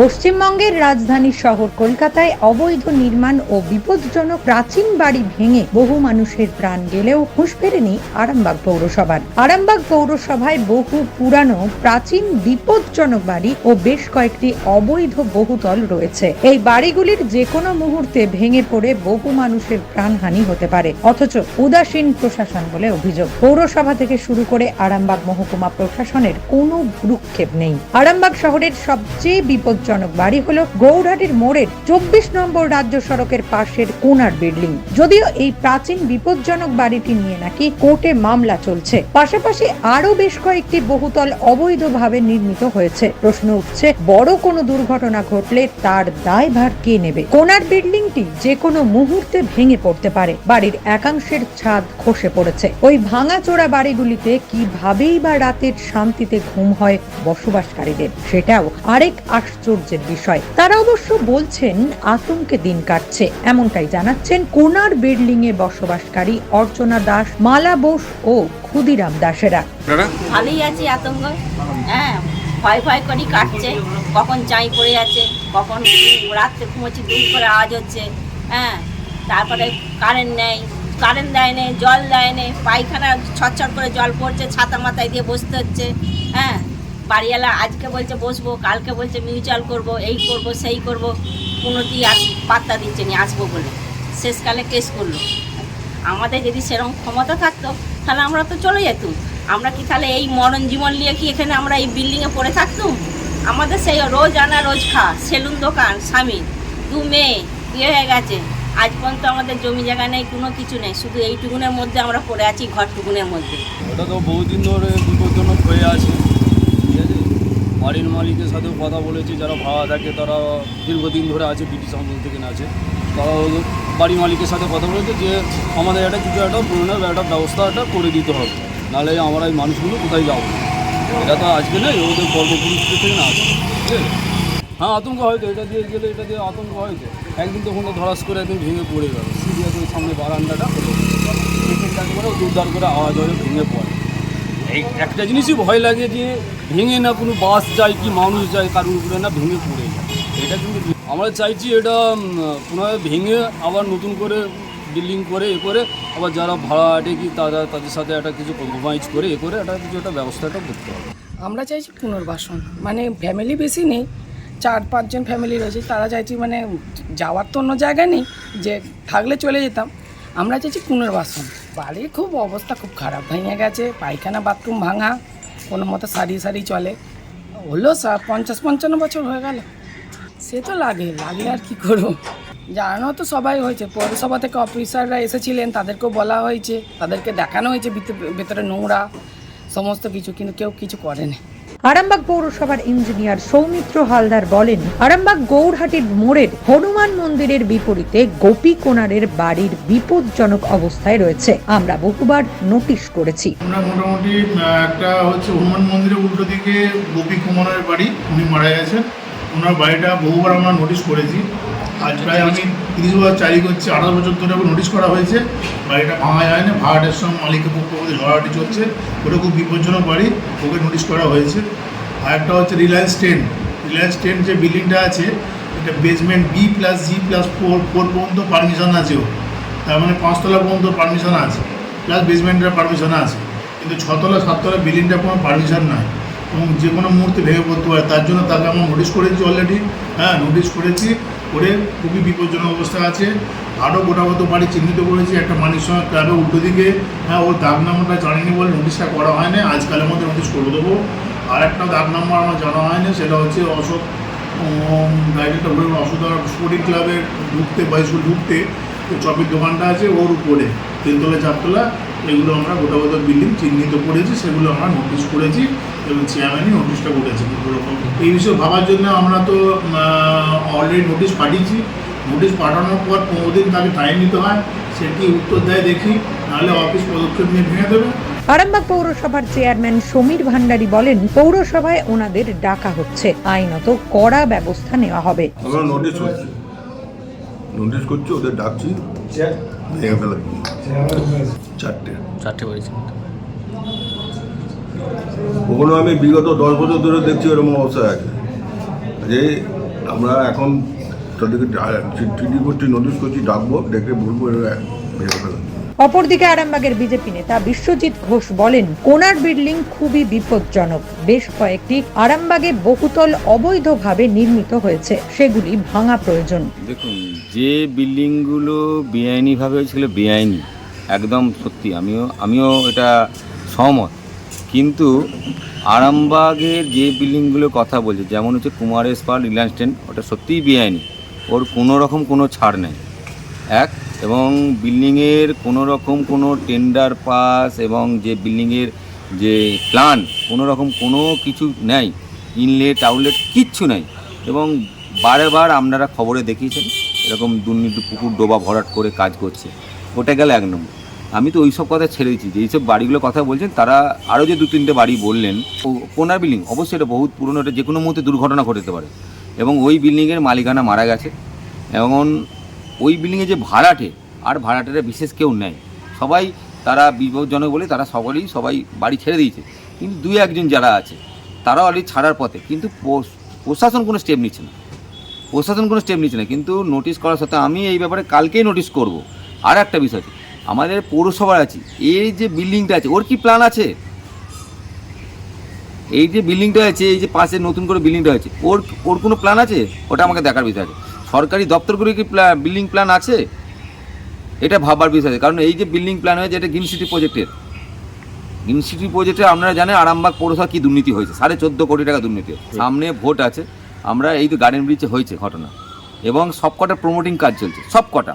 পশ্চিমবঙ্গের রাজধানী শহর কলকাতায় অবৈধ নির্মাণ ও বিপজ্জনক প্রাচীন বাড়ি ভেঙে বহু মানুষের প্রাণ গেলেও হুঁশ ফেরেনি আরামবাগ পৌরসভার। আরামবাগ পৌরসভায় বহু পুরানো, প্রাচীন, বিপজ্জনক বাড়ি ও বেশ কয়েকটি অবৈধ বহুতল রয়েছে। এই বাড়িগুলির যে কোনো মুহূর্তে ভেঙে পড়ে বহু মানুষের প্রাণহানি হতে পারে। অথচ উদাসীন প্রশাসন বলে অভিযোগ। পৌরসভা থেকে শুরু করে আরামবাগ মহকুমা প্রশাসনের কোনো ভ্রুক্ষেপ নেই। আরামবাগ শহরের সবচেয়ে বিপজ্জনক বাড়ি হলো গৌরহাটির মোড়ের চব্বিশ নম্বর রাজ্য সড়কের পাশের কোনার বিল্ডিং। যদিও এই প্রাচীন বিপজ্জনক বাড়িটি নিয়ে নাকি কোর্টে মামলা চলছে। পাশাপাশি আরও বেশ কয়েকটি বহুতল অবৈধভাবে নির্মিত হয়েছে। প্রশ্ন উঠছে, বড় কোনো দুর্ঘটনা ঘটলে তার দায়ভার কে নেবে? কোনার বিল্ডিংটি যে কোনো মুহূর্তে ভেঙে পড়তে পারে। বাড়ির একাংশের ছাদ খসে পড়েছে। ওই ভাঙাচোরা বাড়িগুলিতে কিভাবেই বা রাতের শান্তিতে ঘুম হয় বসবাসকারীদের, সেটাও আরেক আশ্চর্যের বিষয়। তারা অবশ্য বলছেন আতঙ্কে দিন কাটছে। এমনটাই জানাচ্ছেন কোনার বিল্ডিং এ বসবাসকারী অর্চনা দাস মালা বোস ও ক্ষুদিরাম দাসেরা। ভালোই আছি আতঙ্ক। হ্যাঁ ভয় ভয় করি কাটছে। কখন চাই পড়ে যাচ্ছে কখন রাত্রে ঘুমোচ্ছি দুম করে আওয়াজ হচ্ছে। হ্যাঁ তারপরে কারেন্ট নেই কারেন্ট দেয় নেই জল দেয় নেই পায়খানা ছটছট করে জল পড়ছে ছাতা মাথায় দিয়ে বসতে হচ্ছে। হ্যাঁ বাড়িওয়ালা আজকে বলছে বসবো, কালকে বলছে মিউচুয়াল করব, এই করব, সেই করব কোনোটি আর পাত্তা দিচ্ছে নি, আসব বলে। শেষকালে কেস করল। আমাদের যদি সেরকম ক্ষমতা থাকতো, তাহলে আমরা তো চলে যেতুম। আমরা কি তাহলে এই মরণ জীবন নিয়ে কি এখানে আমরা এই বিল্ডিংয়ে পড়ে থাকতুম? আমাদের সেই রোজ আনা, রোজ খা, সেলুন, দোকান, স্বামী, দু মেয়ে, বিয়ে হয়ে গেছে। আজ পর্যন্ত আমাদের জমি জায়গা নেই, কোনো কিছু নেই, শুধু এইটুকুনের মধ্যে আমরা পড়ে আছি ঘরটুকুনের মধ্যে। ওটা তো বহুদিন ধরে বিপজ্জনক হয়ে আছে। বাড়ির মালিকের সাথেও কথা বলেছি, যারা ভাড়া থাকে তারা দীর্ঘদিন ধরে আছে, ব্রিটিশ আমল থেকে আছে তারা বাড়ি মালিকের সাথে কথা বলেছে যে আমাদের একটা কিছু একটা পুরোনো একটা ব্যবস্থা একটা করে দিতে হবে। নাহলে আমরা এই মানুষগুলো কোথায় যাব? এটা তো আজকে নেই, ওদের পর্বপুরুষদের থেকে না আছে ঠিক আছে? হ্যাঁ আতঙ্ক হয়তো, এটা দিয়ে গেলে এটা দিয়ে আতঙ্ক হয়তো। একদিন তো কোনো ধরাস করে একদিন ভেঙে পড়ে গেল। সিরিয়াস ওই সামনে বারান্দাটা সেখানটাকে করে দুর্দার করে আওয়াজ হয়ে ভেঙে পড়ে। এই একটা জিনিসই ভয় লাগে যে ভেঙে না কোনো বাস যায় কি মানুষ যায়, কারোর উপরে না ভেঙে পড়ে যায়। এটা কিন্তু আমরা চাইছি এটা পুনরায় ভেঙে আবার নতুন করে বিল্ডিং করে, এ করে, আবার যারা ভাড়া আটে কি তারা তাদের সাথে একটা কিছু কম্প্রোমাইজ করে, এ করে একটা কিছু একটা ব্যবস্থাটা করতে হবে। আমরা চাইছি পুনর্বাসন। মানে ফ্যামিলি বেশি নেই, চার পাঁচজন ফ্যামিলি রয়েছে, তারা চাইছি মানে যাওয়ার তো অন্য জায়গা নেই, যে থাকলে চলে যেতাম। আমরা চাইছি পুনর্বাসন। বাড়ির খুব অবস্থা খুব খারাপ, ভেঙে গেছে, পায়খানা, বাথরুম ভাঙা, কোনো মতো সারি সারি চলে। হলো পঞ্চাশ পঞ্চান্ন বছর হয়ে গেল। সে তো লাগে লাগে আর কী করব? জানানো তো সবাই হয়েছে, পৌরসভা থেকে অফিসাররা এসেছিলেন, তাদেরকেও বলা হয়েছে, তাদেরকে দেখানো হয়েছে ভেতরে নোংরা, সমস্ত কিছু, কিন্তু কেউ কিছু করেনি। আরামবাগ পৌরসভার ইঞ্জিনিয়ার সৌমিত্র হালদার বলেন, আরামবাগ গৌরহাটির মোড়ের হনুমান মন্দিরের বিপরীতে গোপী কোনারের বাড়ির বিপজ্জনক অবস্থায় রয়েছে। আমরা বহুবার নোটিশ করেছি। আমরা মোটামুটি একটা হচ্ছে হনুমান মন্দিরের উল্টো দিকে গোপী কুমারের বাড়ি, উনি মারা গেছেন। ওনার বাড়িটা বহুবার আমরা নোটিশ করেছি। আজ প্রায় আমি তিরিশ বছর চারি করছি, আঠারো বছর ধরে ওকে নোটিশ করা হয়েছে, বাড়িটা ভাঙা যায় না, ভাড়াটের সঙ্গে মালিকের পক্ষ মধ্যে ঝড়াটি চলছে, ওটা খুব বিপজ্জনক বাড়ি, ওকে নোটিশ করা হয়েছে। আর একটা হচ্ছে রিলায়েন্স টেন রিলায়েন্স টেন যে বিল্ডিংটা আছে, এটা basement B plus G plus four four পর্যন্ত পারমিশন আছে ওর। তার মানে পাঁচতলা পর্যন্ত পারমিশন আছে প্লাস বেসমেন্টের পারমিশন আছে। কিন্তু ছতলা, সাততলা বিল্ডিংটা কোনো পারমিশন নাই এবং যে কোনো মুহূর্তে ভেঙে পড়তে পারে, তার জন্য তাকে আমরা নোটিশ করেছি অলরেডি হ্যাঁ নোটিশ করেছি। করে খুবই বিপজ্জনক অবস্থা আছে। আরও গোটা মতো বাড়ি চিহ্নিত করেছি। একটা মানুষ সঙ্গে ক্লাবের উল্টো দিকে। হ্যাঁ ওর দাগ নাম্বারটা জানিনি বলে নোটিশটা করা হয় না আজকালের মধ্যে নোটিশ করে দেবো। আর একটা দাগ নাম্বার আমার জানা হয় না সেটা হচ্ছে অশোক ডাইরেক্টর অশোক স্পোর্টিং ক্লাবে ঢুকতে বা স্কুল ঢুকতে চপের দোকানটা আছে ওর উপরে। তিনতলা চারতলা এগুলো আমরা গোটা গোটা বিল্ডিং চিহ্নিত করেছি সেগুলো আমরা নোটিশ করেছি এবং চেয়ারম্যানই নোটিশটা করেছে রকম এই বিষয়ে ভাবার জন্য আমরা তো অলরেডি নোটিশ পাঠিয়েছি। নোটিশ পাঠানোর পর পনেরো দিন তাকে টাইম নিতে হয় সেটি উত্তর দেয় দেখি নাহলে অফিস পদক্ষেপ নিয়ে ভেঙে দেবে। আরামবাগ পৌরসভার চেয়ারম্যান সমীর ভান্ডারী বলেন পৌরসভায় ওনাদের ডাকা হচ্ছে আইনত কড়া ব্যবস্থা নেওয়া হবে। আমরা নোটিশ নোটিশ করছি ওদের ডাকছি। ভেঙে ফেলা চারটে। চারটে বাড়ি ওগুলো আমি বিগত দশ বছর ধরে দেখছি ওরকম অবস্থা আছে। যে আমরা এখন তাদেরকে চিঠি করছি নোটিশ করছি ডাকবো ডেকে বলব এরা ভেঙে ফেলা অপরদিকে আরামবাগের বিজেপি নেতা বিশ্বজিৎ ঘোষ বলেন, কোনার বিল্ডিং খুবই বিপজ্জনক। বেশ কয়েকটি আরামবাগে বহুতল অবৈধভাবে নির্মিত হয়েছে। সেগুলি ভাঙা প্রয়োজন। দেখুন, যে বিল্ডিংগুলো বেআইনিভাবে হয়েছিল, বেআইনি। একদম সত্যি, আমিও আমিও এটা সহমত। কিন্তু আরামবাগের যে বিল্ডিংগুলোর কথা বলছে, যেমন হচ্ছে কুমারেশ স্পার রিলায়েন্স ট্রেন ওটা সত্যিই বেআইনি। ওর কোনো রকম কোনো ছাড় নেই। এক এবং বিল্ডিংয়ের কোনো রকম কোনো টেন্ডার পাস এবং যে বিল্ডিংয়ের যে প্ল্যান কোনো রকম কোনো কিছু নেই, ইনলেট, আউটলেট কিচ্ছু নেই এবং বারে বার আপনারা খবরে দেখিয়েছেন, এরকম দুর্নীতি পুকুর ডোবা ভরাট করে কাজ করছে, ওটা গেল এক নম্বর। আমি তো ওই সব কথা ছেড়ে দিচ্ছি, যে এইসব বাড়িগুলোর কথা বলছেন, তারা আরও যে দু তিনটে বাড়ি বললেন কোনার বিল্ডিং, অবশ্যই এটা বহুত পুরনো, এটা যে কোনো মুহূর্তে দুর্ঘটনা ঘটতে পারে। এবং ওই বিল্ডিংয়ের মালিকানা মারা গেছে। এবং ওই বিল্ডিংয়ে যে ভাড়াটে আর ভাড়াটেরা বিশেষ কেউ নেই। সবাই তারা বিপজ্জনক বলে তারা সকলেই সবাই বাড়ি ছেড়ে দিয়েছে। কিন্তু দুই একজন যারা আছে, তারাও অলরেডি ছাড়ার পথে। কিন্তু প্রশাসন কোনো স্টেপ নিচ্ছে না। প্রশাসন কোনো স্টেপ নিচ্ছে না। কিন্তু নোটিশ করার সাথে আমি এই ব্যাপারে কালকেই নোটিশ করব। আর একটা বিষয় আমাদের পৌরসভার আছে। এই যে বিল্ডিংটা আছে, ওর কি প্ল্যান আছে? এই যে বিল্ডিংটা আছে, এই যে পাশে নতুন করে বিল্ডিংটা আছে ওর ওর কোনো প্ল্যান আছে? ওটা আমাকে দেখার বিষয় আছে। সরকারি দপ্তরগুলো কি বিল্ডিং প্ল্যান আছে? এটা ভাবার বিষয় কারণ এই যে বিল্ডিং প্ল্যান হয়েছে এটা গ্রিন সিটি প্রজেক্টের গ্রিন সিটি প্রজেক্টে আপনারা জানেন আরামবাগ পৌরসভা কী দুর্নীতি হয়েছে। সাড়ে চোদ্দ কোটি টাকা দুর্নীতি সামনে ভোট আছে। আমরা এই তো গার্ডেন ব্রিজে হয়েছে ঘটনা। এবং সব কটা প্রমোটিং কাজ চলছে। সব কটা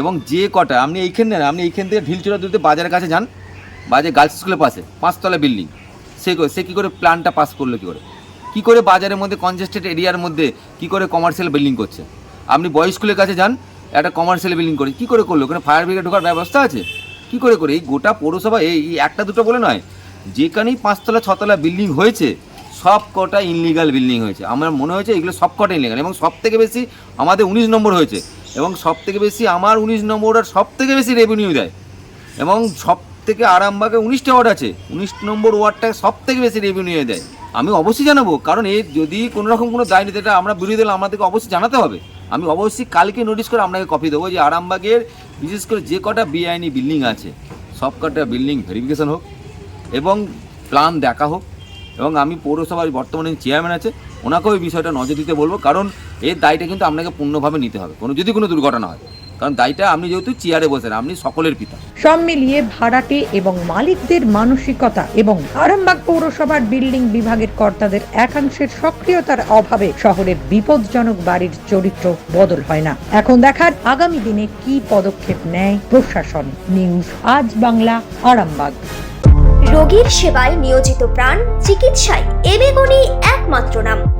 এবং যে কটা আপনি এইখান না, আপনি এইখান থেকে ঢিলচুরা দিতে বাজারের কাছে যান বাজার গার্লস স্কুলের পাশে পাঁচতলা বিল্ডিং সে সে কী করে প্ল্যানটা পাস করল কী করে? কী করে বাজারের মধ্যে কনজেস্টেড এরিয়ার মধ্যে কী করে কমার্শিয়াল বিল্ডিং করছে? আপনি বয়েজ স্কুলের কাছে যান, একটা কমার্শিয়াল বিল্ডিং করে। কী করে করল? ওখানে ফায়ার ব্রিগেড ঢোকার ব্যবস্থা আছে? কী করে করে? এই গোটা পৌরসভা, এই একটা দুটো বলে নয়, যেখানেই পাঁচতলা, ছতলা বিল্ডিং হয়েছে সব কটা ইনলিগাল বিল্ডিং হয়েছে। আমার মনে হয়েছে এগুলো সব কটা ইনলিগাল এবং সব থেকে বেশি আমাদের উনিশ নম্বর হয়েছে। এবং সব থেকে বেশি আমার উনিশ নম্বর আর সব থেকে বেশি রেভিনিউ দেয়। এবং সব থেকে আরামবাগে উনিশটা ওয়ার্ড আছে। উনিশ নম্বর ওয়ার্ডটা সব থেকে বেশি রেভিনিউ দেয়। আমি অবশ্যই জানাব। কারণ এর যদি কোনো রকম কোনো দায় নিতে আমরা বিরোধী দল, আমাদেরকে অবশ্যই জানাতে হবে। আমি অবশ্যই কালকে নোটিশ করে আপনাকে কপি দেবো যে আরামবাগের বিশেষ করে যে কটা বেআইনি বিল্ডিং আছে, সব কটা বিল্ডিং ভেরিফিকেশন হোক এবং প্ল্যান দেখা হোক। এবং আমি পৌরসভার বর্তমানে চেয়ারম্যান আছে, ওনাকেও এই বিষয়টা নজর দিতে বলব, কারণ এর দায়টা কিন্তু আপনাকে পূর্ণভাবে নিতে হবে। কোনো যদি কোনো দুর্ঘটনা হয়। কারণ দায়টা আপনি যেহেতু চেয়ারে বসেন আপনি সকলের পিতা। সব মিলিয়ে ভাড়াটে এবং মালিকদের মানসিকতা এবং আরামবাগ পৌরসভার বিল্ডিং বিভাগের কর্তাদের একাংশের সক্রিয়তার অভাবে শহরের বিপজ্জনক বাড়ির চরিত্র বদল হয় না। এখন দেখার আগামী দিনে কি পদক্ষেপ নেয় প্রশাসন নিউজ আজ বাংলা আরামবাগ। রোগীর সেবায় নিয়োজিত প্রাণ চিকিৎসায় এবেগুনি একমাত্র নাম।